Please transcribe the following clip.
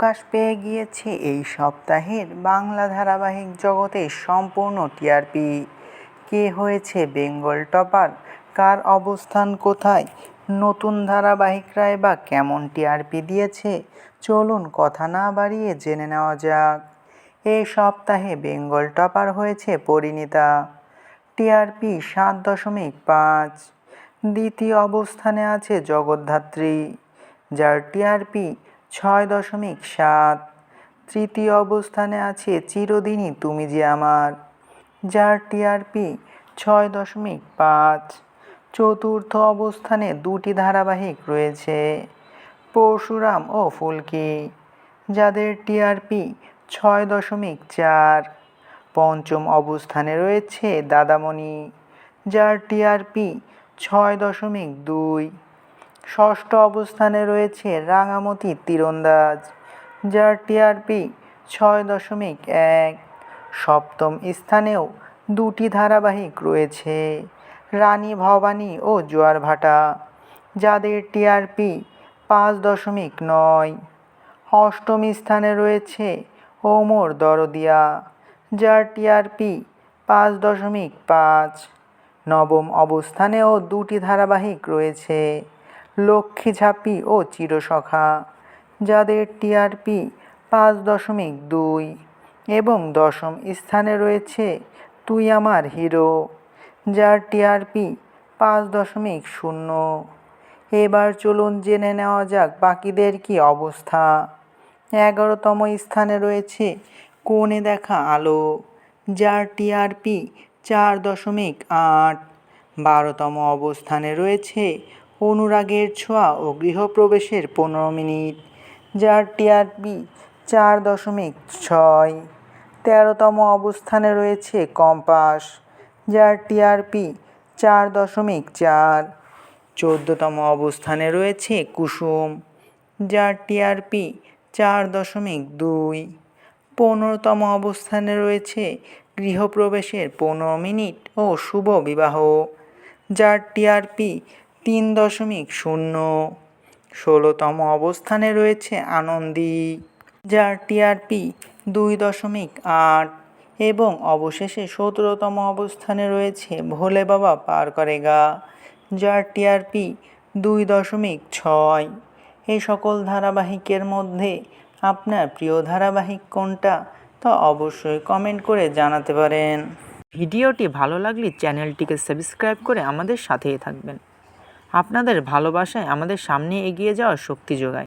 প্রকাশ পেয়ে গিয়েছে এই সপ্তাহের বাংলা ধারাবাহিক জগতে সম্পূর্ণ টিআরপি কে হয়েছে বেঙ্গল টপার? কার অবস্থান কোথায়? নতুন ধারাবাহিকরাই বা কেমন টিআরপি দিয়েছে? চলুন কথা না বাড়িয়ে জেনে নেওয়া যাক। এই সপ্তাহে বেঙ্গল টপার হয়েছে পরিণীতা। টিআরপি সাত দশমিক পাঁচ। দ্বিতীয় অবস্থানে আছে জগদ্ধাত্রী, যার টিআরপি ছয় দশমিক সাত। তৃতীয় অবস্থানে আছে চিরদিনই তুমি যে আমার। যার টিআরপি ছয় দশমিক পাঁচ। চতুর্থ অবস্থানে দুটি ধারাবাহিক রয়েছে, পরশুরাম ও ফুলকি। যাদের টিআরপি ছয় দশমিক চার। পঞ্চম অবস্থানে রয়েছে দাদামণি, যার টিআরপি ছয় দশমিক দুই। ষষ্ঠ অবস্থানে রয়েছে রাঙামতি তীরন্দাজ, যার টিআরপি ছয় দশমিক এক। সপ্তম স্থানেও দুটি ধারাবাহিক রয়েছে, রানী ভবানী ও জোয়ার ভাটা, যাদের টিআরপি পাঁচ দশমিক নয়। অষ্টম স্থানে রয়েছে ওমর দরদিয়া, যার টিআরপি পাঁচ দশমিক পাঁচ। নবম অবস্থানেও দুটি ধারাবাহিক রয়েছে লক্ষ্মী ঝাঁপি ও চিরসখা, যাদের টিআরপি পাঁচ দশমিক দুই এবং দশম স্থানে রয়েছে তুই আমার হিরো, যার টিআরপি পাঁচ দশমিক শূন্য। এবার চলুন জেনে নেওয়া যাক বাকিদের কি অবস্থা। এগারোতম স্থানে রয়েছে কোণে দেখা আলো, যার টিআরপি চার দশমিক আট। বারোতম অবস্থানে রয়েছে অনুরাগের ছোঁয়া ও গৃহপ্রবেশের পনেরো মিনিট, যার টিআরপি চার দশমিক ছয়। তেরোতম অবস্থানে রয়েছে কম্পাস, যার টিআরপি চার দশমিক চার। চোদ্দতম অবস্থানে রয়েছে কুসুম, যার টিআরপি চার দশমিক দুই। পনেরোতম অবস্থানে রয়েছে গৃহপ্রবেশের পনেরো মিনিট ও শুভ বিবাহ, যার টিআরপি তিন দশমিক শূন্য। ষোলোতম অবস্থানে রয়েছে আনন্দী যার টিআরপি দুই দশমিক আট এবং অবশেষে সতেরোতম অবস্থানে রয়েছে ভোলে বাবা পার করেগা যার টিআরপি দুই দশমিক ছয়। এই সকল ধারাবাহিকের মধ্যে আপনার প্রিয় ধারাবাহিক কোনটা তা অবশ্যই কমেন্ট করে জানাতে পারেন। ভিডিওটি ভালো লাগলে চ্যানেলটিকে সাবস্ক্রাইব করে আমাদের সাথেই থাকবেন। আপনাদের ভালোবাসায় আমাদের সামনে এগিয়ে যাওয়ার শক্তি যোগায়।